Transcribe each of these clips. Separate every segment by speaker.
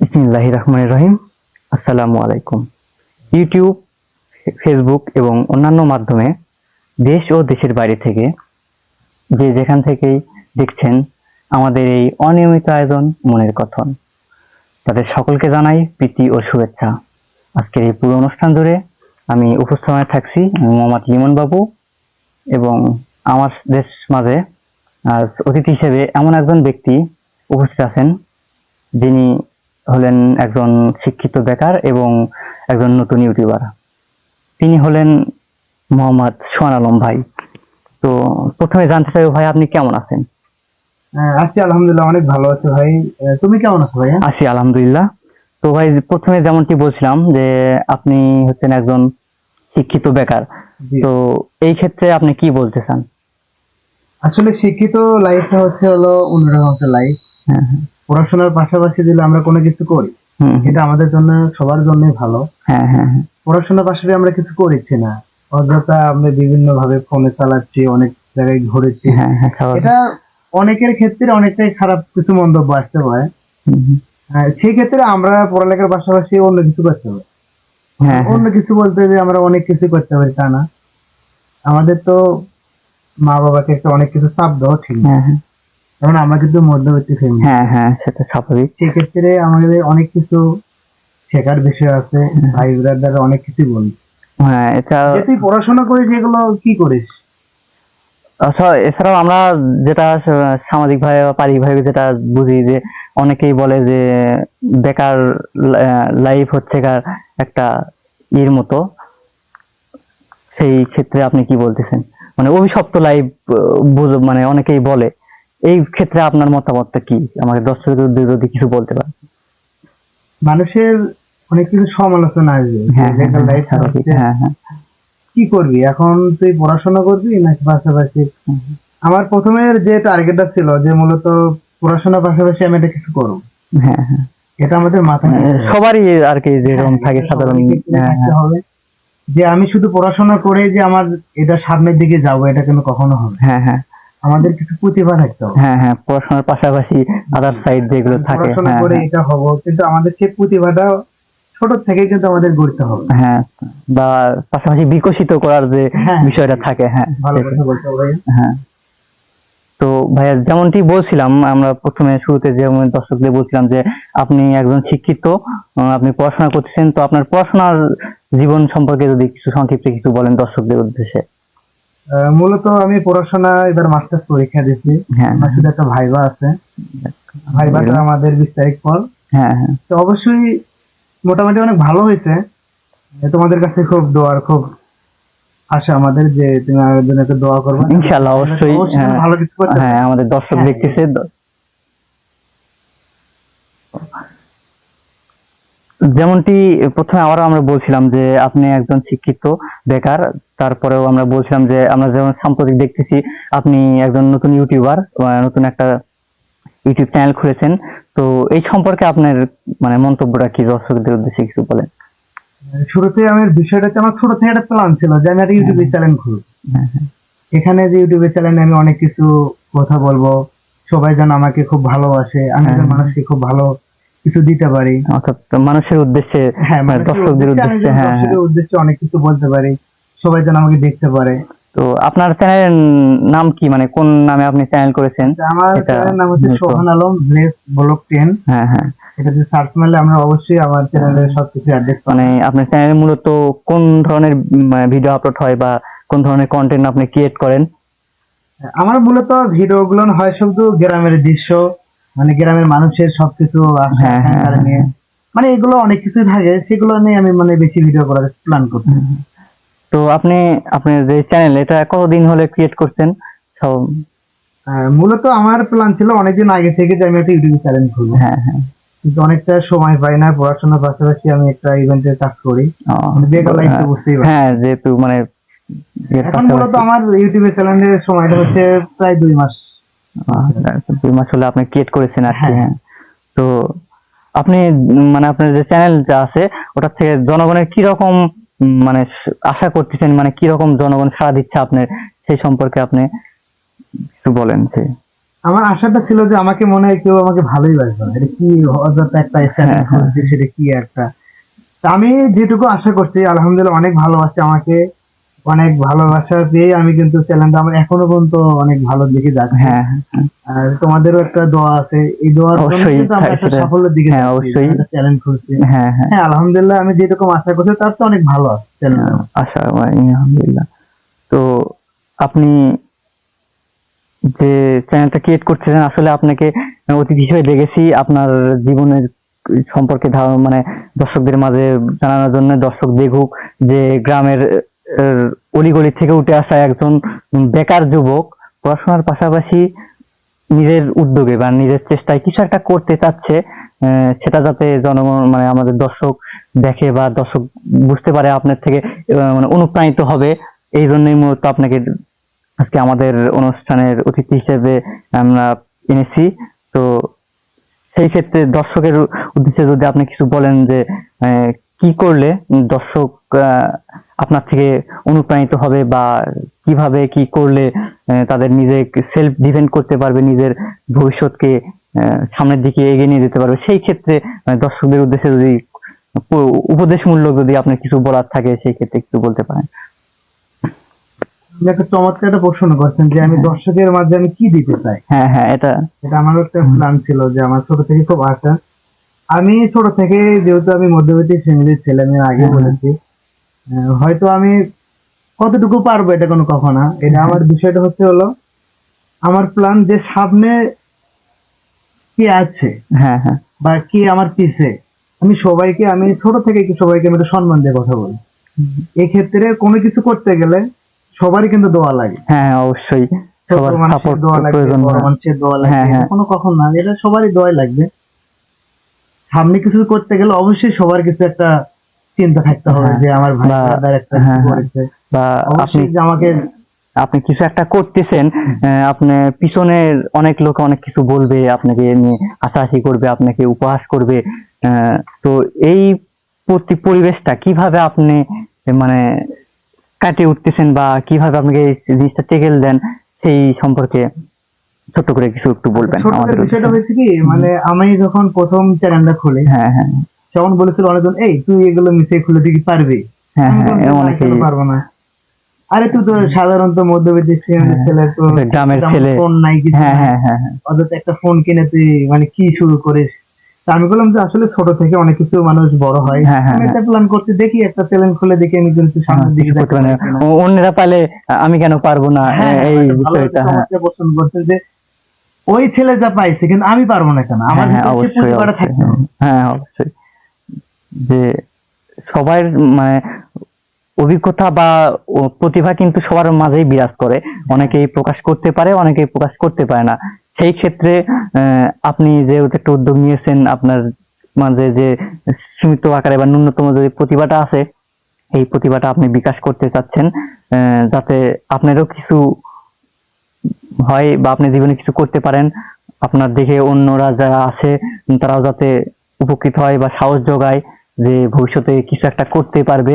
Speaker 1: বিসমিল্লাহ রহমান রহিম। আসসালামু আলাইকুম। ইউটিউব, ফেসবুক এবং অন্যান্য মাধ্যমে দেশ ও দেশের বাইরে থেকে যে যেখান থেকেই দেখছেন আমাদের এই অনিয়মিত আয়োজন মনের কথন। তাদের সকলকে জানাই প্রীতি ও শুভেচ্ছা। আজকের এই পুরো অনুষ্ঠান জুড়ে আমি উপস্থাপনায় থাকছি আমি মোহাম্মদ লিমন বাবু এবং আমার দেশ মাঝে অতিথি হিসেবে এমন একজন ব্যক্তি উপস্থিত আছেন যিনি হলেন একজন শিক্ষিত বেকার এবং একজন নতুন ইউটিউবার। তিনি হলেন মোহাম্মদ সোহান আলম ভাই। তো প্রথমে জানতে চাইব ভাই আপনি কেমন আছেন?
Speaker 2: হ্যাঁ, আছি আলহামদুলিল্লাহ অনেক ভালো আছি ভাই। তুমি কেমন আছো ভাইয়া?
Speaker 1: আছি আলহামদুলিল্লাহ। তো ভাই প্রথমে যেমনটি বলছিলাম যে আপনি হচ্ছেন একজন শিক্ষিত বেকার। তো এই ক্ষেত্রে আপনি কি বলতে চান?
Speaker 2: আসলে শিক্ষিত লাইফটা হচ্ছে হলো অন্যরকম একটা লাইফ
Speaker 1: হ্যাঁ হ্যাঁ।
Speaker 2: পড়াশোনার পাশাপাশি যদি আমরা কোনো কিছু করি। এটা আমাদের জন্য সবার জন্যই ভালো।
Speaker 1: হ্যাঁ হ্যাঁ হ্যাঁ।
Speaker 2: পড়াশোনার পাশাপাশি আমরা কিছু করিছি না। অযথা আমরা বিভিন্ন ভাবে ফোনে চালাচ্ছি অনেক জায়গায় ঘুরেছি। এটা অনেকের ক্ষেত্রে অনেকটাই খারাপ কিছু মন্তব্য আসতে পারে। সেই ক্ষেত্রে আমরা পড়ালেখার পাশাপাশি অন্য কিছু করতে পারি। অন্য কিছু বলতে যে আমরা অনেক কিছু করতে পারি তা না। আমাদের তো মা বাবাকে একটা অনেক কিছু চাপ দেওয়া ঠিক না। যেমন আমরা কিন্তু মধ্যবর্তী ফ্যামিলি
Speaker 1: হ্যাঁ হ্যাঁ সেটা স্বাভাবিক।
Speaker 2: সেক্ষেত্রে আমাদের অনেক কিছু শেখার বিষয় আছে ভাই ব্রাদার অনেক কিছু বলি।
Speaker 1: হ্যাঁ এটা
Speaker 2: তুই পড়াশোনা করিস এগুলো কি করিস?
Speaker 1: আচ্ছা এছাড়াও আমরা যেটা সামাজিক ভাবে বা পারিবারিক ভাবে যেটা বুঝি যে অনেকেই বলে যে বেকার লাইফ হচ্ছে কার একটা ইর মতো। সেই ক্ষেত্রে আপনি কি বলতেছেন? মানে অভিশপ্ত লাইফ মানে অনেকেই বলে। এই ক্ষেত্রে আপনার মতামতটা কি? আমাকে দর্শকদের উদ্দেশ্যে কিছু বলতে পারেন।
Speaker 2: মানুষের অনেক কিছু সমালোচনা আসবে
Speaker 1: হ্যাঁ হ্যাঁ হ্যাঁ, হ্যাঁ হ্যাঁ।
Speaker 2: কি করবি? এখন তুই পড়াশোনা করবি নাকি পাশাপাশি? আমার প্রথমের যে টার্গেটটা ছিল যে মূলত পড়াশোনার পাশাপাশি আমি এটা কিছু করব।
Speaker 1: হ্যাঁ হ্যাঁ।
Speaker 2: এটা আমাদের মাথায়
Speaker 1: মানে। সবারই আর কি যেরকম থাকে সাধারণ
Speaker 2: হবে। যে আমি শুধু পড়াশোনা করে যে আমার এটা সামনের দিকে যাব এটা কেন কখনো হবে
Speaker 1: হ্যাঁ হ্যাঁ।
Speaker 2: আমাদের কিছু প্রতিভা থাকতে হবে।
Speaker 1: হ্যাঁ হ্যাঁ পড়াশোনার পাশাপাশি আদার সাইড যেগুলো থাকে
Speaker 2: পড়াশোনা
Speaker 1: হ্যাঁ
Speaker 2: করে
Speaker 1: হ্যাঁ,
Speaker 2: এটা হব কিন্তু আমাদের সেই প্রতিভাটা ছোট থেকে কিন্তু আমাদের গড়তে হবে।
Speaker 1: হ্যাঁ বা পাশাপাশি বিকশিত করার যে
Speaker 2: হ্যাঁ।
Speaker 1: বিষয়টা থাকে হ্যাঁ
Speaker 2: ভালো কথা বলতে হবে
Speaker 1: হ্যাঁ। তো ভাইয়া যেমনটি বলছিলাম আমরা প্রথমে শুরুতে যেমন দর্শকদের বলছিলাম যে আপনি একজন শিক্ষিত আপনি পড়াশোনা করতেছেন তো আপনার পড়াশোনার জীবন সম্পর্কে যদি কিছু সংক্ষিপ্ত কিছু বলেন দর্শকদের উদ্দেশ্যে।
Speaker 2: মূলত আমি পড়াশোনা এবার মাস্টার্স পরীক্ষা দিয়েছি।
Speaker 1: হ্যাঁ
Speaker 2: আমার শুধু একটা ভাইবা আছে। ভাইবাটা আমাদের বিশ তারিখ পর তো অবশ্যই মোটামুটি অনেক ভালো হয়েছে। তোমাদের কাছে খুব দোয়ার খুব আশা আমাদের যে তুমি আমার জন্য একটু দোয়া করবে।
Speaker 1: ইনশাআল্লাহ, অবশ্যই, হ্যাঁ।
Speaker 2: ভালো কিছু করতে
Speaker 1: হ্যাঁ আমাদের দর্শক
Speaker 2: হ্যাঁ,
Speaker 1: দেখতেছে। যেমনটি প্রথমে আবারও আমরা বলছিলাম যে আপনি একজন শিক্ষিত বেকার তারপরেও আমরা বলছিলাম যে আমরা যেমন সাম্প্রতিক দেখতেছি আপনি একজন নতুন ইউটিউবার নতুন একটা ইউটিউব চ্যানেল খুলেছেন তো এই সম্পর্কে আপনার মানে মন্তব্যটা কি দর্শকদের উদ্দেশ্যে কিছু বলেন
Speaker 2: শুরুতে আমি বিষয়টা আমার ছোট থেকে একটা প্ল্যান ছিল যে আমি একটা ইউটিউবে চ্যানেল খুলব
Speaker 1: হ্যাঁ, হ্যাঁ।
Speaker 2: এখানে যে ইউটিউবে চ্যানেলে আমি অনেক কিছু কথা বলব সবাই যেন আমাকে খুব ভালোবাসে আমি
Speaker 1: হ্যাঁ।
Speaker 2: মানুষকে খুব ভালো কিছু দিতে পারি।
Speaker 1: অর্থাৎ মানুষের উদ্দেশ্যে
Speaker 2: হ্যাঁ
Speaker 1: মানে দর্শকদের
Speaker 2: উদ্দেশ্যে
Speaker 1: হ্যাঁ হ্যাঁ।
Speaker 2: উদ্দেশ্যে অনেক কিছু বলতে পারি সবাই যেন আমাকে দেখতে পারে।
Speaker 1: তো আপনার চ্যানেলের নাম কি? মানে কোন নামে আপনি চ্যানেল করেছেন?
Speaker 2: আচ্ছা, আমার চ্যানেলের নাম হচ্ছে Sohan Alam bless block ten
Speaker 1: হ্যাঁ হ্যাঁ।
Speaker 2: এটা যে সার্চ মারলে আমরা অবশ্যই আমার চ্যানেলের সবকিছু অ্যাড্রেস
Speaker 1: মানে আপনার চ্যানেলে মূলত কোন ধরনের ভিডিও আপলোড হয় বা কোন ধরনের কন্টেন্ট আপনি ক্রিয়েট করেন?
Speaker 2: আমার মূলত ভিডিও গুলো হয় শুধু গ্রামের দৃশ্য মানে গ্রামের মানুষের সবকিছু
Speaker 1: হ্যাঁ, হ্যাঁ,
Speaker 2: মানে এগুলো অনেক কিছুই থাকে সেগুলো নিয়ে আমি মানে বেশি ভিডিও করার প্ল্যান করছি।
Speaker 1: তো আপনি আপনার যে চ্যানেল এটা কতদিন হলে ক্রিয়েট করছেন? সব
Speaker 2: মূলত আমার প্ল্যান ছিল অনেকদিন আগে থেকে যে আমি একটা ইউটিউব চ্যানেল খুলবো।
Speaker 1: হ্যাঁ হ্যাঁ।
Speaker 2: কিন্তু অনেকটা সময় পাই না পড়াশোনার পাশাপাশি আমি একটা ইভেন্টের কাজ করি। মানে বেকার বুঝতেই
Speaker 1: হ্যাঁ যেহেতু মানে
Speaker 2: এখন মূলত আমার ইউটিউবের চ্যানেলের সময়টা হচ্ছে প্রায় দুই মাস।
Speaker 1: দুই মাস হলে আপনি ক্রিয়েট করেছেন আর কি
Speaker 2: হ্যাঁ।
Speaker 1: হ্যাঁ তো আপনি মানে আপনার যে চ্যানেল যা আছে ওটা থেকে জনগণের কি রকম মানে আশা করতেছেন মানে কি রকম জনগণ সাড়া দিচ্ছে আপনার সেই সম্পর্কে আপনি কিছু বলেন যে
Speaker 2: আমার আশাটা ছিল যে আমাকে মনে হয় কেউ আমাকে ভালোই বাসবে না। এটা কি অযথা একটা
Speaker 1: হ্যাঁ, হ্যাঁ।
Speaker 2: সেটা কি একটা আমি যেটুকু আশা করছি আলহামদুলিল্লাহ অনেক ভালোবাসে আমাকে অনেক ভালোবাসা পেয়ে আমি কিন্তু চ্যানেলটা আমার এখনও পর্যন্ত অনেক ভালো দিকে যাচ্ছে।
Speaker 1: হ্যাঁ হ্যাঁ।
Speaker 2: আর তোমাদেরও একটা দোয়া আছে। এই দোয়ার জন্য সাফল্যের দিকে
Speaker 1: হ্যাঁ, অবশ্যই।
Speaker 2: চ্যানেল খুলছি।
Speaker 1: হ্যাঁ হ্যাঁ।
Speaker 2: হ্যাঁ আলহামদুলিল্লাহ আমি যেরকম আশা করছি তার তো অনেক ভালো আছে চ্যানেল
Speaker 1: আশা আলহামদুলিল্লাহ। তো আপনি যে চ্যানেলটা ক্রিয়েট করছিলেন আসলে আপনাকে অতিথি হিসেবে দেখেছি আপনার জীবনের সম্পর্কে ধারণা মানে দর্শকদের মাঝে জানানোর জন্য দর্শক দেখুক যে গ্রামের অলিগলি থেকে উঠে আসা একজন বেকার যুবক পড়াশোনার পাশাপাশি নিজের উদ্যোগে বা নিজের চেষ্টায় কিছু একটা করতে চাচ্ছে সেটা যাতে জনগণ মানে আমাদের দর্শক দেখে বা দর্শক বুঝতে পারে আপনার থেকে মানে অনুপ্রাণিত হবে। এই জন্যই মূলত আপনাকে আজকে আমাদের অনুষ্ঠানের অতিথি হিসেবে আমরা এনেছি। তো সেই ক্ষেত্রে দর্শকের উদ্দেশ্যে যদি আপনি কিছু বলেন যে কি করলে দর্শক আপনার থেকে অনুপ্রাণিত হবে বা কীভাবে কি করলে তাদের নিজে সেলফ ডিপেন্ড করতে পারবে নিজের ভবিষ্যৎকে সামনের দিকে এগিয়ে নিয়ে যেতে পারবে। সেই ক্ষেত্রে দর্শকদের উদ্দেশ্যে যদি উপদেশমূলক যদি আপনার কিছু বলার থাকে সেই ক্ষেত্রে কিছু বলতে পারেন।
Speaker 2: একটা চমৎকার একটা প্রশ্ন করছেন যে আমি দর্শকের মাঝে আমি কি দিতে চাই?
Speaker 1: হ্যাঁ হ্যাঁ এটা
Speaker 2: এটা আমার একটা প্ল্যান ছিল যে আমার ছোট থেকে খুব আশা। আমি ছোট থেকে যেহেতু আমি মধ্যবিত্ত ফ্যামিলির ছেলে আমি আগে
Speaker 1: হ্যাঁ।
Speaker 2: বলেছি আহ, হয়তো আমি কতটুকু পারব এটা কোনো কথা না। এটা আমার বিষয়টা হচ্ছে হলো আমার প্ল্যান যে সামনে কি আছে
Speaker 1: হ্যাঁ হ্যাঁ।
Speaker 2: বা কি আমার পিছে আমি সবাইকে আমি ছোট থেকে কি সবাইকে আমি একটু সম্মান দিয়ে কথা বলি। এই ক্ষেত্রে কোনো কিছু করতে গেলে সবারই কিন্তু দোয়া লাগে।
Speaker 1: হ্যাঁ অবশ্যই। সবার সাপোর্ট
Speaker 2: দোয়া লাগবে বড় মানুষের দোয়া লাগবে
Speaker 1: হ্যাঁ, হ্যাঁ।
Speaker 2: কোনো কখন না এটা সবারই দোয়াই লাগবে। সামনে কিছু করতে গেলে অবশ্যই সবার কিছু একটা চিন্তা থাকতে হবে
Speaker 1: হ্যাঁ।
Speaker 2: যে আমার ভাই ব্রাদার একটা
Speaker 1: হ্যাঁ,
Speaker 2: কিছু
Speaker 1: হ্যাঁ।
Speaker 2: করেছে
Speaker 1: বা আপনি
Speaker 2: যে আমাকে
Speaker 1: আপনি কিছু একটা করতেছেন আহ, আপনার পিছনে অনেক লোক অনেক কিছু বলবে আপনাকে নিয়ে হাসাহাসি করবে আপনাকে উপহাস করবে তো এই প্রতি পরিবেশটা কীভাবে আপনি মানে কাটিয়ে উঠতেছেন বা কীভাবে আপনাকে জিনিসটা টেকেল দেন সেই সম্পর্কে ছোট্ট করে কিছু একটু বলবেন আমাদের
Speaker 2: বিষয়টা। হয়েছে কি মানে আমি যখন প্রথম চ্যানেলটা খুলি
Speaker 1: হ্যাঁ হ্যাঁ
Speaker 2: তখন বলেছিল অনেকজন এই তুই এগুলো মিশে খুলে তুই কি পারবি?
Speaker 1: হ্যাঁ হ্যাঁ
Speaker 2: বললাম, "না,
Speaker 1: অনেকেই
Speaker 2: কেন পারব না। আরে তুই তো সাধারণত মধ্যবিত্ত শ্রেণির
Speaker 1: হ্যাঁ,
Speaker 2: ছেলে তো
Speaker 1: গ্রামের ছেলে।
Speaker 2: ফোন নাই কিছু
Speaker 1: হ্যাঁ হ্যাঁ হ্যাঁ হ্যাঁ।
Speaker 2: অযথা একটা ফোন কিনে তুই মানে কি শুরু করিস? তা আমি বললাম যে আসলে ছোট থেকে অনেক কিছু মানুষ বড় হয়।
Speaker 1: হ্যাঁ, হ্যাঁ,
Speaker 2: আমি একটা প্ল্যান করছি দেখি একটা চ্যানেল খুলে দেখি আমি কিন্তু সামনের দিকে
Speaker 1: অন্যরা পালে আমি কেন পারব না?
Speaker 2: হ্যাঁ,
Speaker 1: এই বিষয়টা হ্যাঁ।
Speaker 2: প্রশ্ন করছেন যে ওই ছেলে যা পাইছে কিন্তু আমি পারব না কেন? আমার
Speaker 1: হ্যাঁ, হ্যাঁ,
Speaker 2: ভিতরে।
Speaker 1: হ্যাঁ অবশ্যই। যে সবার মানে অভিজ্ঞতা বা প্রতিভা কিন্তু সবার মাঝেই বিরাজ করে। অনেকেই প্রকাশ করতে পারে, অনেকেই প্রকাশ করতে পারে না। সেই ক্ষেত্রে আপনি যে একটা উদ্যোগ নিয়েছেন, আপনার মাঝে যে সীমিত আকারে বা ন্যূনতম যে প্রতিভাটা আছে, এই প্রতিভাটা আপনি বিকাশ করতে চাচ্ছেন যাতে আপনারও কিছু হয় বা আপনি জীবনে কিছু করতে পারেন। আপনার দেখে অন্যরা যারা আছে, তারাও যাতে উপকৃত হয় বা সাহস যোগায়। যে ভবিষ্যতে কিছু একটা করতে পারবে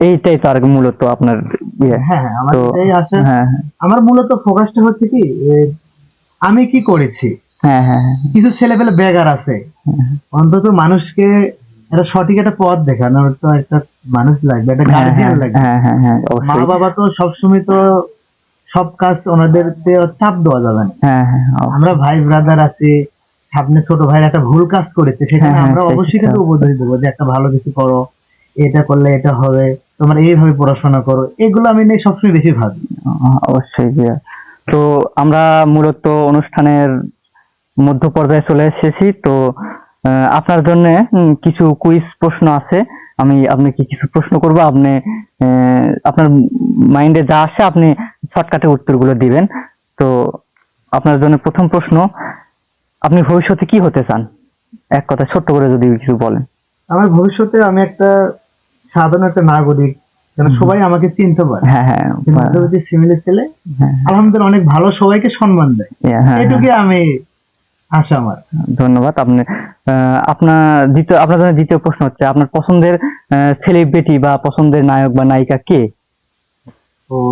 Speaker 1: এইটাই তো আর মূলত আপনার ইয়ে।
Speaker 2: হ্যাঁ হ্যাঁ আমার এটাই আশা
Speaker 1: হ্যাঁ হ্যাঁ।
Speaker 2: আমার মূলত ফোকাসটা হচ্ছে কি আমি কি করেছি?
Speaker 1: হ্যাঁ হ্যাঁ হ্যাঁ।
Speaker 2: কিছু ছেলেপেলে আছে। অন্তত মানুষকে একটা সঠিক একটা পথ দেখানোর তো একটা মানুষ লাগবে একটা গার্জিয়ান
Speaker 1: হ্যাঁ
Speaker 2: লাগবে। মা বাবা তো সবসময় তো সব কাজ ওনাদের চাপ দেওয়া যাবে না। আমরা ভাই ব্রাদার আছি সামনে ছোট ভাইয়ের একটা ভুল কাজ করেছে সেখানে
Speaker 1: হ্যাঁ, হ্যাঁ,
Speaker 2: আমরা অবশ্যই কিন্তু উপদেশ দেবো যে একটা ভালো কিছু করো এটা করলে এটা হবে তোমরা এইভাবে পড়াশোনা করো এগুলো আমি নিয়ে সবসময় বেশি ভাবি।
Speaker 1: অবশ্যই জি। তো আমরা মূলত অনুষ্ঠানের মধ্য পর্যায়ে চলে এসেছি তো আপনার জন্য কিছু কুইজ প্রশ্ন আছে আমি আপনাকে কিছু প্রশ্ন করব আপনি আপনার মাইন্ডে যা আসে আপনি শর্টকাটে উত্তরগুলো দিবেন। তো আপনার জন্য প্রথম প্রশ্ন আপনি ভবিষ্যতে কি হতে চান? এক কথা ছোট্ট করে যদি কিছু বলেন।
Speaker 2: আমার ভবিষ্যতে আমি একটা সাধারণ একটা নাগরিক যেন সবাই আমাকে চিনতে পারে।
Speaker 1: হ্যাঁ হ্যাঁ
Speaker 2: সিমিলি ছেলে
Speaker 1: হ্যাঁ,
Speaker 2: আলহামদুলিল্লাহ অনেক ভালো সবাইকে সম্মান দেয়।
Speaker 1: হ্যাঁ, হ্যাঁ,
Speaker 2: এটুকুই আমি আশা আমার।
Speaker 1: ধন্যবাদ। আপনি আহ, আপনার দ্বিতীয় আপনার জন্য দ্বিতীয় প্রশ্ন হচ্ছে আপনার পছন্দের সেলিব্রিটি বা পছন্দের নায়ক বা নায়িকা কে?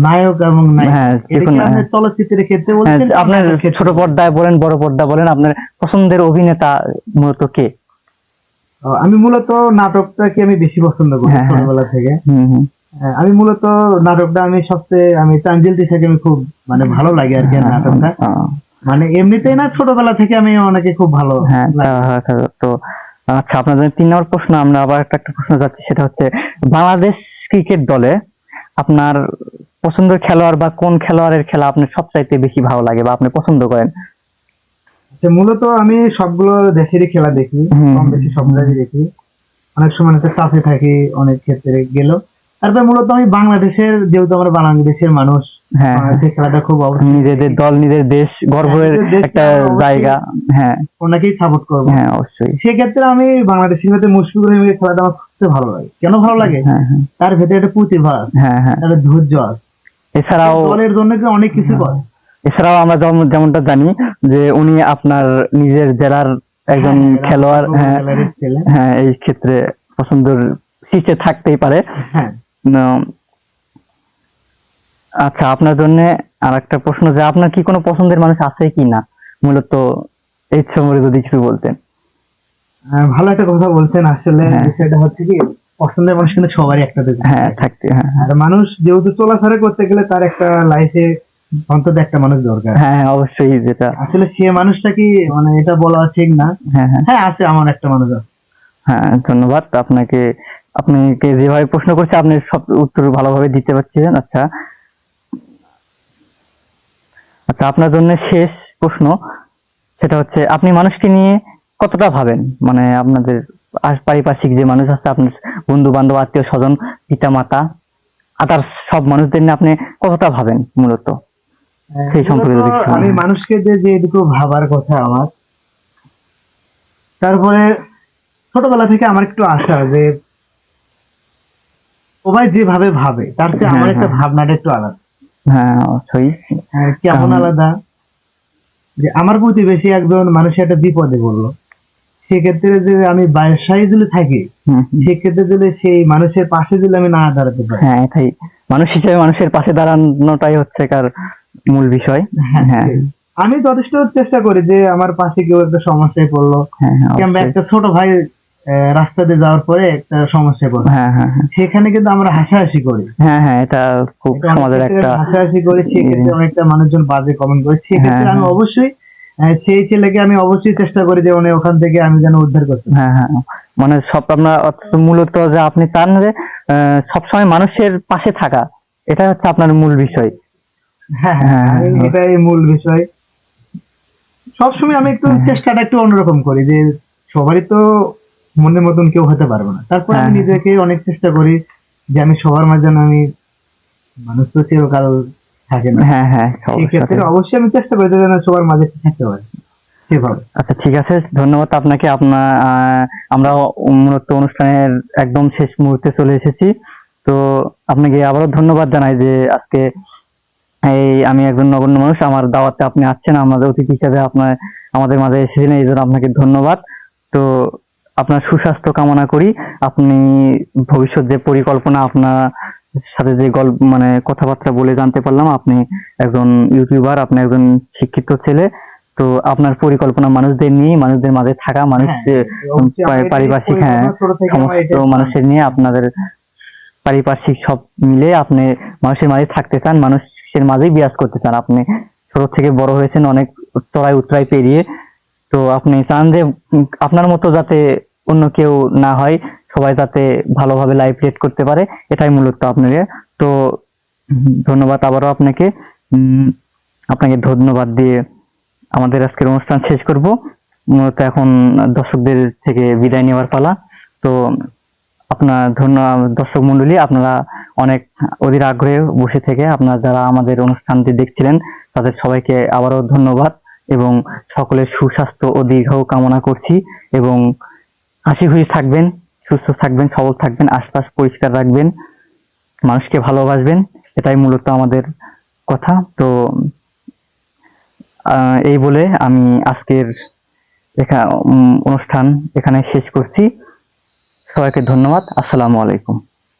Speaker 2: নায়ক এবং
Speaker 1: হ্যাঁ,
Speaker 2: এটা
Speaker 1: যে
Speaker 2: কি চলচ্চিত্রের ক্ষেত্রে
Speaker 1: হ্যাঁ, আপনার ছোট পর্দায় বলেন বড় পর্দা বলেন আপনার পছন্দের অভিনেতা মূলত কে?
Speaker 2: আমি মূলত নাটকটাকে আমি বেশি পছন্দ করি
Speaker 1: হ্যাঁ, হ্যাঁ।
Speaker 2: ছোটবেলা থেকে? হ্যাঁ, আমি মূলত নাটকটা আমি সবচেয়ে আমি তানজিল তিশাকে আমি খুব মানে ভালো লাগে আর কি নাটকটা। মানে এমনিতেই না ছোটবেলা থেকে আমি অনেকে খুব ভালো
Speaker 1: হ্যাঁ। আচ্ছা, তো আচ্ছা আপনাদের তিন নম্বর প্রশ্ন আমরা আবার একটা একটা প্রশ্ন যাচ্ছি সেটা হচ্ছে বাংলাদেশ ক্রিকেট দলে আপনার পছন্দের খেলোয়াড় বা কোন খেলোয়াড়ের খেলা আপনি সবচাইতে বেশি ভালো লাগে বা আপনি পছন্দ করেন?
Speaker 2: আচ্ছা, মূলত আমি সবগুলো দেশেরই খেলা দেখি কম বেশি সব জায়গায় দেখি। অনেক সময় হচ্ছে চাপে থাকি অনেক ক্ষেত্রে গেল তারপরে মূলত আমি বাংলাদেশের যেহেতু আমরা বাংলাদেশের মানুষ
Speaker 1: হ্যাঁ
Speaker 2: খেলাটা খুব অবশ্যই
Speaker 1: নিজেদের দল নিজের দেশ গর্বের একটা জায়গা হ্যাঁ।
Speaker 2: ওনাকেই সাপোর্ট করব।
Speaker 1: হ্যাঁ অবশ্যই।
Speaker 2: সেক্ষেত্রে আমি বাংলাদেশের মধ্যে মুশফিকুর রহিমের খেলাটা আমার সবচেয়ে ভালো লাগে। কেন ভালো লাগে?
Speaker 1: হ্যাঁ। হ্যাঁ
Speaker 2: তার ভেতরে একটা প্রতিভা আছে
Speaker 1: হ্যাঁ হ্যাঁ।
Speaker 2: একটা ধৈর্য আছে।
Speaker 1: এছাড়াও
Speaker 2: দলের জন্য অনেক কিছু
Speaker 1: হ্যাঁ।
Speaker 2: করে।
Speaker 1: এছাড়াও আমরা যেমন- যেমনটা জানি যে উনি আপনার নিজের জেলার একজন
Speaker 2: হ্যাঁ,
Speaker 1: খেলোয়াড় হ্যাঁ। হ্যাঁ এই ক্ষেত্রে পছন্দের শীর্ষে থাকতেই পারে।
Speaker 2: হ্যাঁ।
Speaker 1: আচ্ছা আপনার জন্য আর একটা প্রশ্ন যে আপনার কি কোনো পছন্দের মানুষ আছে কি না? মূলত এই সম্পর্কে যদি কিছু বলতেন।
Speaker 2: ভালো একটা কথা বলছেন। আসলে
Speaker 1: হ্যাঁ।
Speaker 2: বিষয়টা হচ্ছে কি পছন্দের মানুষ কিন্তু সবারই একটা
Speaker 1: হ্যাঁ থাকতে হ্যাঁ।
Speaker 2: আর মানুষ যেহেতু চলাফেরা করতে গেলে তার একটা লাইফে অন্তত একটা মানুষ দরকার।
Speaker 1: হ্যাঁ হ্যাঁ, অবশ্যই যেটা।
Speaker 2: আসলে সে মানুষটা কি মানে এটা বলা ঠিক না।
Speaker 1: হ্যাঁ হ্যাঁ।
Speaker 2: হ্যাঁ আছে আমার একটা মানুষ আছে।
Speaker 1: হ্যাঁ ধন্যবাদ। আপনাকে আপনাকে যেভাবে প্রশ্ন করছে আপনি সব উত্তর ভালোভাবে দিতে পারছিলেন। আচ্ছা আচ্ছা আপনার জন্য শেষ প্রশ্ন। সেটা হচ্ছে আপনি মানুষকে নিয়ে কতটা ভাবেন? মানে আপনাদের পারিপার্শ্বিক যে মানুষ আছে আপনার বন্ধু বান্ধব আত্মীয় স্বজন পিতা মাতা আদার্স সব মানুষদের নিয়ে আপনি কতটা ভাবেন মূলত? সেই সম্পর্কে
Speaker 2: আমি মানুষকে যে যেটুকু ভাবার কথা আমার তারপরে ছোটবেলা থেকে আমার একটু আশা যে সবাই যেভাবে ভাবে তার চেয়ে আমার
Speaker 1: হ্যাঁ,
Speaker 2: একটা
Speaker 1: হ্যাঁ।
Speaker 2: ভাবনাটা একটু আলাদা।
Speaker 1: হ্যাঁ অবশ্যই।
Speaker 2: হ্যাঁ, কেমন আলাদা? যে আমার প্রতিবেশী একজন মানুষের একটা বিপদে পড়ল। সেক্ষেত্রে যে আমি ব্যবসায়ী যদি থাকি। সেক্ষেত্রে যদি সেই মানুষের পাশে যদি আমি না দাঁড়াতে পারি।
Speaker 1: হ্যাঁ এটাই। মানুষ হিসেবে মানুষের পাশে দাঁড়ানোটাই হচ্ছে কার মূল বিষয়। হ্যাঁ
Speaker 2: আমি যথেষ্ট চেষ্টা করি যে আমার পাশে কেউ একটা সমস্যায় পড়ল।
Speaker 1: হ্যাঁ হ্যাঁ
Speaker 2: কিংবা একটা ছোট ভাই রাস্তা দিয়ে যাওয়ার পরে একটা সমস্যা পড়ল
Speaker 1: হ্যাঁ হ্যাঁ হ্যাঁ।
Speaker 2: সেখানে কিন্তু আমরা হাসাহাসি করি।
Speaker 1: হ্যাঁ হ্যাঁ এটা খুব সমাজের একটা
Speaker 2: হাসাহাসি করি সেক্ষেত্রে অনেকটা মানুষজন বাজে কমেন্ট করে। সেক্ষেত্রে আমি। অবশ্যই সেই ছেলেকে আমি অবশ্যই চেষ্টা করি যে উনি ওখান থেকে আমি যেন উদ্ধার করতে
Speaker 1: হ্যাঁ হ্যাঁ মানে সব আপনার মূলত যে আপনি চান যে আহ, সবসময় মানুষের পাশে থাকা এটা হচ্ছে আপনার মূল বিষয়।
Speaker 2: হ্যাঁ
Speaker 1: হ্যাঁ।
Speaker 2: এটাই মূল বিষয়। সবসময় আমি একটু। চেষ্টাটা একটু অন্যরকম করি যে সবারই তো মনের মতন কেউ হতে পারবে না। তারপর আমি
Speaker 1: হ্যাঁ।
Speaker 2: নিজেকে অনেক চেষ্টা করি যে আমি সবার মাঝে যেন আমি মানুষ তো চিরকাল থাকে না।
Speaker 1: হ্যাঁ হ্যাঁ
Speaker 2: সেক্ষেত্রে অবশ্যই আমি চেষ্টা করি যে যেন সবার মাঝে থাকতে পারি।
Speaker 1: আচ্ছা ঠিক আছে ধন্যবাদ আপনাকে। আপনার আমরা মূলত অনুষ্ঠানের একদম শেষ মুহূর্তে চলে এসেছি। তো আপনাকে আবারও ধন্যবাদ জানাই যে আজকে এই আমি একজন নগণ্য মানুষ আমার দাওয়াতে আপনি আসছেন আমাদের অতিথি হিসেবে আপনার আমাদের মাঝে এসেছেন এই জন্য আপনাকে ধন্যবাদ। তো আপনার সুস্বাস্থ্য কামনা করি। আপনি ভবিষ্যৎ যে পরিকল্পনা আপনার সাথে যে গল্প মানে কথাবার্তা বলে জানতে পারলাম আপনি একজন ইউটিউবার আপনি একজন শিক্ষিত ছেলে তো আপনার পরিকল্পনা মানুষদের নিয়ে মানুষদের মাঝে থাকা মানুষ
Speaker 2: হ্যাঁ, এটাই
Speaker 1: পারিপার্শ্বিক হ্যাঁ সমস্ত মানুষের নিয়ে আপনাদের পারিপার্শ্বিক সব মিলে আপনি মানুষের মাঝে থাকতে চান মানুষের মাঝেই বিরাজ করতে চান। আপনি ছোট থেকে বড় হয়েছেন অনেক চড়াই উতরাই পেরিয়ে তো আপনি চান যে আপনার মতো যাতে অন্য কেউ না হয়, সবাই যাতে ভালোভাবে লাইফ লিড করতে পারে, এটাই মূলত আপনাকে। তো ধন্যবাদ আবারও আপনাকে। আপনাকে ধন্যবাদ দিয়ে আমাদের আজকের অনুষ্ঠান শেষ করব। মূলত এখন দর্শকদের থেকে বিদায় নেওয়ার পালা। তো, আপনার ধন্য, দর্শক মন্ডলী আপনারা অনেক অধীর আগ্রহে বসে থেকে আপনারা যারা আমাদের অনুষ্ঠানটি দেখছিলেন, তাদের সবাইকে আবারও ধন্যবাদ এবং সকলের সুস্বাস্থ্য ও দীর্ঘ কামনা করছি এবং হাসি খুশি থাকবেন, সুস্থ থাকবেন, সবল থাকবেন, আশপাশ পরিষ্কার রাখবেন, মানুষকে ভালোবাসবেন, এটাই মূলত আমাদের কথা। তো এই বলে আমি আজকের অনুষ্ঠান এখানে শেষ করছি। সবাইকে ধন্যবাদ। আসসালামু আলাইকুম।